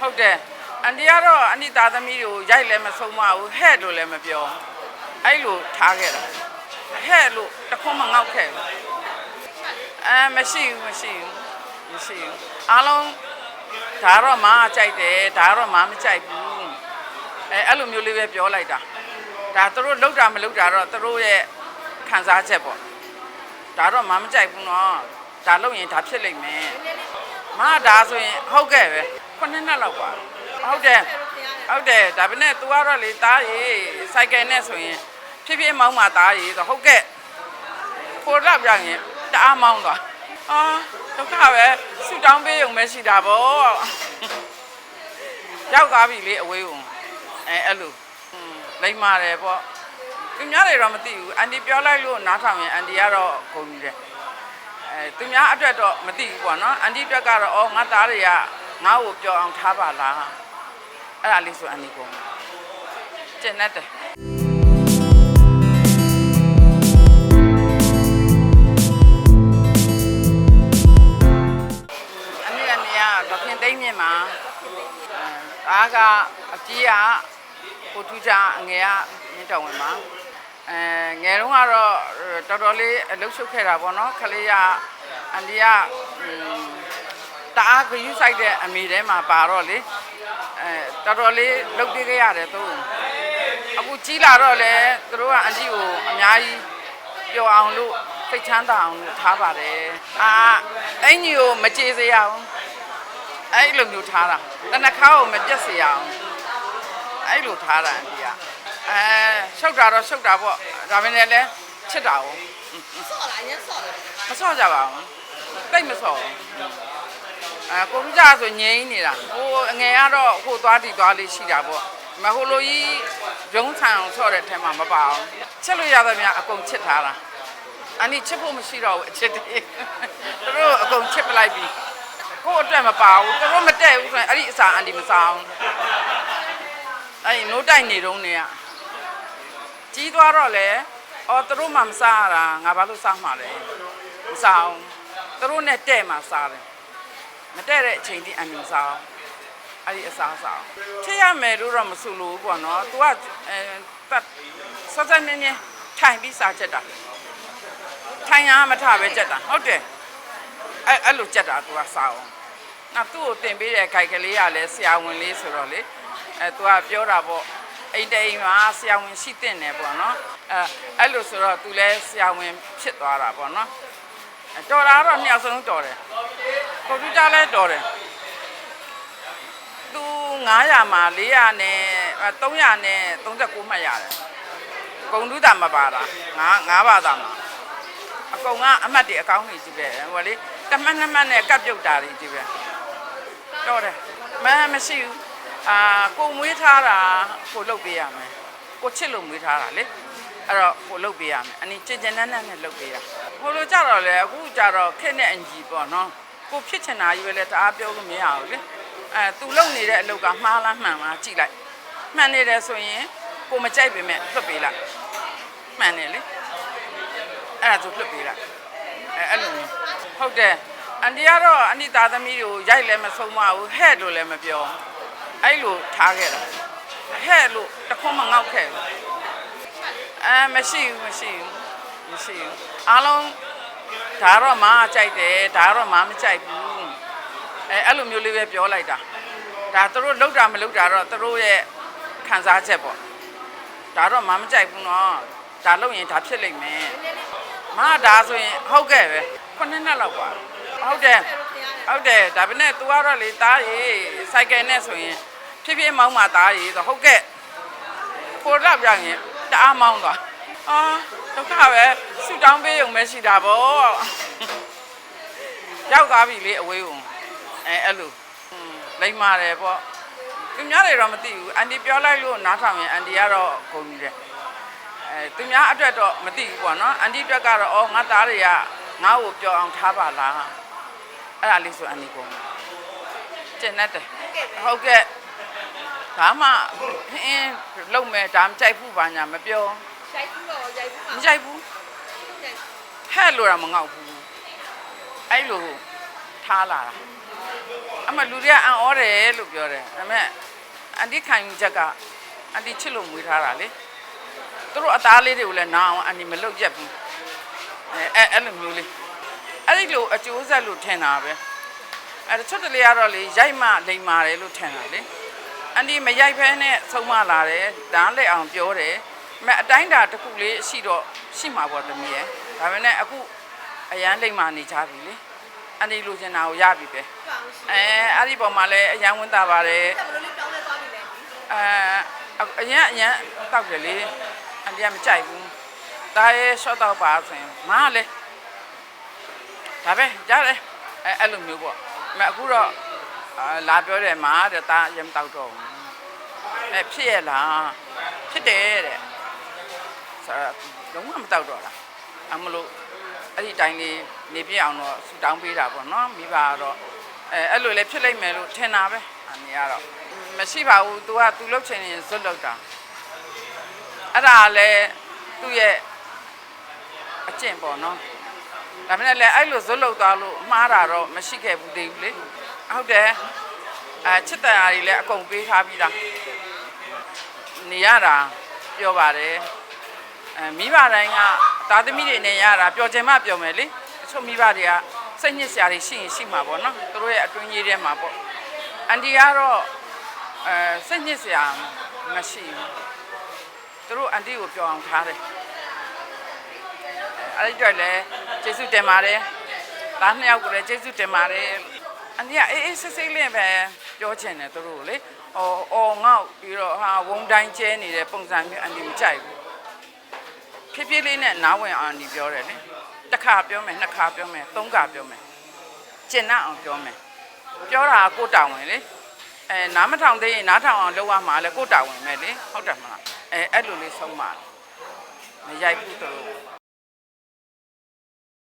ဟုတ်တယ်အန်တီကတော့အန်တီသားသမီးကိုရိုက်လည်းမဆုံးမဘူးဟဲ့လို့လည်းမပြောအဲ့လိုထားခဲ့တာဟဲ့လို့တခွန်းမငေါက်ခဲ့ဘူးအဲမရှိဘူးမရှိဘူးမရှိဘူးအားလုံးဒါတော့မားကြိုက်တယ်ဒါတော့မားမကြိုက်ဘူးအဲအဲ့လိုမျိုးလေးပဲပြောလိုက်တာဒါသူတို့လောက်တာမလောက်တာတော့သူတို့ရဲ့ခံစားချက်ပေါ့ဒါတော့မားမကြိုက်ဘူးနော်ဒါလောက်ရင်ဒါဖြစ်လိမ့်မယ်မဒါဆိုရင်ဟုတ်ကဲ့ပဲ ခုနှစ်နှစ်လောက်ပါဟုတ်တယ်ဟုတ်တယ်ဒါပေမဲ့ तू ကတော့လေတားရေစိုက်ကယ်နဲ့ဆိုရင်ဖြည်းဖြည်းမောင်းမှတားရေဆိုဟုတ်ကဲ့ကိုတော့ပြရင်တအားမောင်းသွားအာဒုက္ခပဲဆူတောင်းပေးုံပဲရှိတာဗောရောက်သွားပြီလေအဝေးဝင်အဲအဲ့လိုอืมလိမ့်မာတယ်ပေါ့သူများတွေတော့မသိဘူးအန်တီပြောလိုက်လို့နားထောင်ရင်အန်တီကတော့ဂုဏ်ယူတယ် အဲသူများအတွက်တော့မသိဘူးပေါ့နော်အန်တီအတွက်ကတော့အော်ငါသားတွေက ငါ့ကိုပြောအောင်ထားပါလားအဲ့ဒါလေးဆိုအန်တီကောကျင်တတ်တယ်အနည်းအနေကဒေါခင်သိမ့်မြင့်မှာအားကအကြီးကကိုထူးချအငယ်ကမြင့်တော်ဝင်မှာအဲငယ်တုန်းကတော့တော်တော်လေးအလုပ်ရှုပ်ခဲ့တာပေါ့နော်ခလေးကအန်ဒီကอืม တအားခယူးဆိုင်တဲ့အမေထဲမှာပါတော့လေအဲတော်တော်လေးလုပ်ပေးခဲ့ရတယ်သူအခုကြီးလာတော့လေသူတို့ကအန်တီကိုအများကြီးပျော်အောင်လို့စိတ်ချမ်းသာအောင်လို့ထားပါတယ်အာအင်ကြီးကိုမကြေစေရအောင်အဲ့လိုမျိုးထားတာတနခါကိုမပြတ်စေရအောင်အဲ့လိုထားတာအန်တီကအဲရှုပ်တာတော့ရှုပ်တာပေါ့ဒါပေမဲ့လည်းချစ်တာ哦ဆော့လားရမ်းဆော့လားမဆော့ကြပါဘူးတိတ်မဆော့ဘူး အဲကိုလူကြဆိုငြိမ်းနေတာဟိုအငယ်ကတော့ဟိုသွားတီသွားလေးရှိတာပေါ့မဟိုလိုကြီးရုံးဆန်အောင်ဆော့တဲ့ထဲမှာမပါအောင်ချစ်လို့ရသမျှအကုန်ချစ်ထားတာအန်တီချစ်ဖို့မရှိတော့ဘူးအချစ်တည်းသူတို့အကုန်ချစ်ပလိုက်ပြီကိုယ့်အတွက်မပါဘူးသူတို့မတည့်ဘူးဆိုရင်အဲ့ဒီအစာအန်တီမစားအောင်အဲ့ဒီနိုးတိုက်နေတုန်းနေကကြီးသွားတော့လေအော်သူတို့မှမစားရတာငါဘာလို့စားမှာလဲမစားအောင်သူတို့နဲ့တဲ့မှစားတယ် မတဲ့တဲ့အချိန်တိအန်မစားအောင်အဲ့ဒီအစားစားအောင်ချစ်ရမယ်လို့တော့မဆိုလို့ပေါ့နော် तू ကအဲတတ်စစနေနေထိုင်ပြီးစားချက်တာထိုင်ရမထပဲချက်တာဟုတ်တယ်အဲ့အဲ့လိုချက်တာ तू ကစားအောင်နောက်သူ့ကိုတင်ပေးတဲ့ခိုက်ကလေးကလည်းဆရာဝန်လေးဆိုတော့လေအဲသူကပြောတာပေါ့အိမ်တိမ်မှာဆရာဝန်ရှိတဲ့နယ်ပေါ့နော်အဲအဲ့လိုဆိုတော့သူလည်းဆရာဝန်ဖြစ်သွားတာပေါ့နော်အဲ တော်တာတော့နှစ်ယောက်စလုံးတော်တယ်ကွန်ပျူတာလည်းတော်တယ်သူ900မှာ400နဲ့300နဲ့39မှတ်ရတယ်ဂုံတူးတာမပါတာငါ9ဘာသာမှာအကုန်ကအမှတ်တွေအကောင်းကြီးကြီးပဲဟိုလေတမတ်နှစ်မှတ်နဲ့ကပ်ပြုတ်တာတွေကြီးပဲတော့တယ်မမရှိဘူးအာကိုမွေးထားတာကိုလုတ်ပေးရမယ်ကိုချစ်လို့မွေးထားတာလေ အဲ့တော့ကိုလုတ်ပေးရမယ်အနည်းချင်ချင်နန်းနန်းနဲ့လုတ်ပေးရဟိုလိုကြတော့လေအခုကြတော့ခက်နဲ့အင်ကြီးပေါ့နော်ကိုဖြစ်ချင်တာကြီးပဲလေတအားပြောလို့မရဘူးလေအဲသူလုတ်နေတဲ့အလုပ်ကမှားလားမှန်လားကြည့်လိုက်မှန်နေတယ်ဆိုရင်ကိုမကြိုက်ပေမဲ့လွတ်ပေးလိုက်မှန်တယ်လေအဲ့ဒါဆိုလွတ်ပေးလိုက်အဲအဲ့လိုမျိုးဟုတ်တယ်အန်တီကတော့အန်တီသားသမီးကိုရိုက်လည်းမဆုံးမဘူးဟဲ့လို့လည်းမပြောအဲ့လိုထားခဲ့တာဟဲ့လို့တခွန်းမငေါက်ခဲ့ဘူး အဲမရှိဘူးမရှိဘူးမရှိဘူးအားလုံးဒါတော့မားကြိုက်တယ်ဒါတော့မားမကြိုက်ဘူးအဲအဲ့လိုမျိုးလေးပဲပြောလိုက်တာဒါသူတို့လောက်တာမလောက်တာတော့သူတို့ရဲ့ခံစားချက်ပေါ့ဒါတော့မားမကြိုက်ဘူးနော်ဒါလောက်ရင်ဒါဖြစ်လိမ့်မယ်မဒါဆိုရင်ဟုတ်ကဲ့ပဲခုနှစ်နှစ်လောက်ပါဟုတ်တယ်ဟုတ်တယ်ဒါပေမဲ့ तू ကတော့လေတားရေစိုက်ကယ်နဲ့ဆိုရင်ဖြည်းဖြည်းမောင်းမှတားရေဆိုဟုတ်ကဲ့ကိုတော့ပြရင်တ အားမောင်းသွားအာဒုက္ခပဲဆူတောင်းပေးုံပဲရှိတာဗောရောက်သွားပြီလေအဝေးဝင်အဲအဲ့လိုอืมလိမ့်မာတယ်ပေါ့သူများတွေတော့မသိဘူးအန်တီပြောလိုက်လို့နားထောင်ရင်အန်တီကတော့ဂုဏ်ယူတယ်အဲသူများအတွက်တော့မသိဘူးပေါ့နော်အန်တီအတွက်ကတော့အော်ငါသားတွေကငါ့ကိုပြောအောင်ထားပါလားအဲ့ဒါလေးဆိုအန်တီကောကျင်တတ်တယ်ဟုတ်ကဲ့ ဒါမှအင်းလုံမဲ့ဒါမကြိုက်ဘူးပါညာမပြောရိုက်ဘူးတော့ရိုက်ဘူးမမှာကြိုက်ဘူးဟဲ့လို့တော့မငေါ့ဘူးအဲ့လိုထားလာတာအမလူတွေကအံ့ဩတယ်လို့ပြောတယ်ဒါပေမဲ့အန်တီခံယူချက်ကအန်တီချစ်လို့မွေးထားတာလေသူတို့အသားလေးတွေကိုလည်းနားအောင်အန်တီမလုတ်ရက်ဘူးအဲအဲ့အဲ့လိုမျိုးလေးအဲ့ဒီလိုအကျိုးဆက်လို့ထင်တာပဲအဲ့ဒါချွတ်တလေးကတော့လေရိုက်မှလိမ်မာတယ်လို့ထင်တာလေ အန်တီမရိုက်ဖဲနဲ့ဆုံးမလာတယ်ဒါလက်အောင်ပြောတယ်အမအတိုင်းတာတစ်ခုလေးရှိတော့ရှိမှာပေါ့သမီးရဲ့ဒါပေမဲ့အခုအရန်လိမ်မာနေကြပြီလေအန်တီလိုချင်တာကိုရပြီပဲပါအောင်ရှိအဲအဲ့ဒီပုံမှာလည်းအရန်ဝင်တာပါတယ်တယ်ဘယ်လိုလေးပြောင်းလဲသွားပြီလဲအဲအရန်အရန်တောက်တယ်လေအန်တီကမကြိုက်ဘူးဒါရဲ့ short တော့ပါဆိုရင်မားလေဒါပဲကြားတယ်အဲအဲ့လိုမျိုးပေါ့မအခုတော့အာ လာပြောတယ်မာတဲ့ဒါအရင်တောက်တော့ဘူးအဲဖြစ်ရလားဖြစ်တယ်တဲ့ဆိုတော့လုံးဝမတောက်တော့လားအမလို့အဲ့ဒီတိုင်းလေးနေပြအောင်တော့ဆူတောင်းပေးတာပေါ့နော်မိဘကတော့အဲအဲ့လိုလည်းဖြစ်လိုက်မယ်လို့ထင်တာပဲအနေကတော့မရှိပါဘူး तू က तू လုတ်ချင်ရင်ဇွတ်လုတ်တာအဲ့ဒါလည်းသူ့ရဲ့အကျင့်ပေါ့နော်ဒါပေမဲ့လည်းအဲ့လိုဇွတ်လုတ်သွားလို့မှားတာတော့မရှိခဲ့ဘူးသေးဘူးလေ ဟုတ်တယ်အဲချစ်တရားတွေလည်းအကုန်ပေးထားပြီးသားနေရတာပြောပါတယ်အဲမိဘတိုင်းကသားသမီးတွေနဲ့ရတာပျော်ချင်မှပျော်မယ်လေအချို့မိဘတွေကစိတ်ညစ်စရာတွေရှိရင်ရှိမှာပေါ့နော်သူတို့ရဲ့အတွင်းကြီးထဲမှာပေါ့အန်တီကတော့အဲစိတ်ညစ်စရာမရှိဘူးသူတို့အန်တီကိုပျော်အောင်ထားတယ်အဲအဲ့ဒီတော့လည်းကျေးဇူးတင်ပါတယ်သားနှစ်ယောက်ကိုလည်းကျေးဇူးတင်ပါတယ် အန်တီကအေးအေးဆေးဆေးလေးပဲပြောချင်တယ်သူတို့ကိုလေဟောအော်ငေါ့ပြီးတော့ဟာဝုံတိုင်းကျဲနေတဲ့ပုံစံမျိုးအန်တီမကြိုက်ဘူးဖြည်းဖြည်းလေးနဲ့နားဝင်အောင်ဒီပြောတယ်လေတစ်ခါပြောမယ်နှစ်ခါပြောမယ်သုံးခါပြောမယ်ကျင်နာအောင်ပြောမယ်ပြောတာကကိုယ်တာဝန်လေအဲနားမထောင်သေးရင်နားထောင်အောင်လုပ်ရမှာလေကိုယ်တာဝန်ပဲလေဟုတ်တယ်မလားအဲအဲ့လိုလေးဆုံးပါမရိုက်ဘူးသူတို့